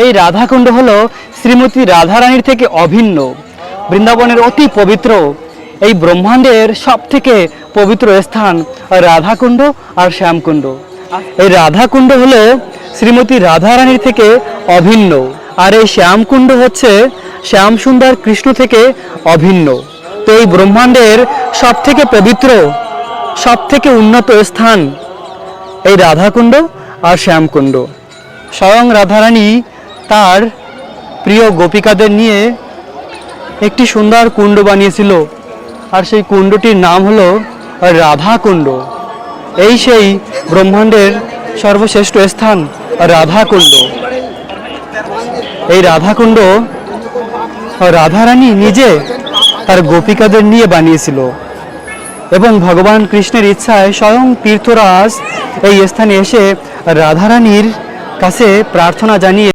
এই রাধাকুণ্ড হল শ্রীমতী রাধারানীর থেকে অভিন্ন। বৃন্দাবনের অতি পবিত্র এই ব্রহ্মাণ্ডের সব থেকে পবিত্র স্থান রাধাকুণ্ড আর শ্যামকুণ্ড। এই রাধাকুণ্ড হলো শ্রীমতী রাধারানীর থেকে অভিন্ন আর এই শ্যামকুণ্ড হচ্ছে শ্যামসুন্দর কৃষ্ণ থেকে অভিন্ন। তো এই ব্রহ্মাণ্ডের সব থেকে পবিত্র সব থেকে উন্নত স্থান এই রাধাকুণ্ড আর শ্যামকুণ্ড। স্বয়ং রাধারানী তার প্রিয় গোপিকাদের নিয়ে একটি সুন্দর কুণ্ড বানিয়েছিল। আর সেই কুণ্ডটির নাম হলো রাধাকুণ্ড এই সেই ব্রহ্মাণ্ডের সর্বশ্রেষ্ঠ স্থান রাধাকুণ্ড এই রাধাকুণ্ড রাধারানী নিজে তার গোপিকাদের নিয়ে বানিয়েছিল এবং ভগবান কৃষ্ণের ইচ্ছায় স্বয়ং তীর্থরাজ এই স্থানে এসে রাধারানীর কাছে প্রার্থনা জানিয়ে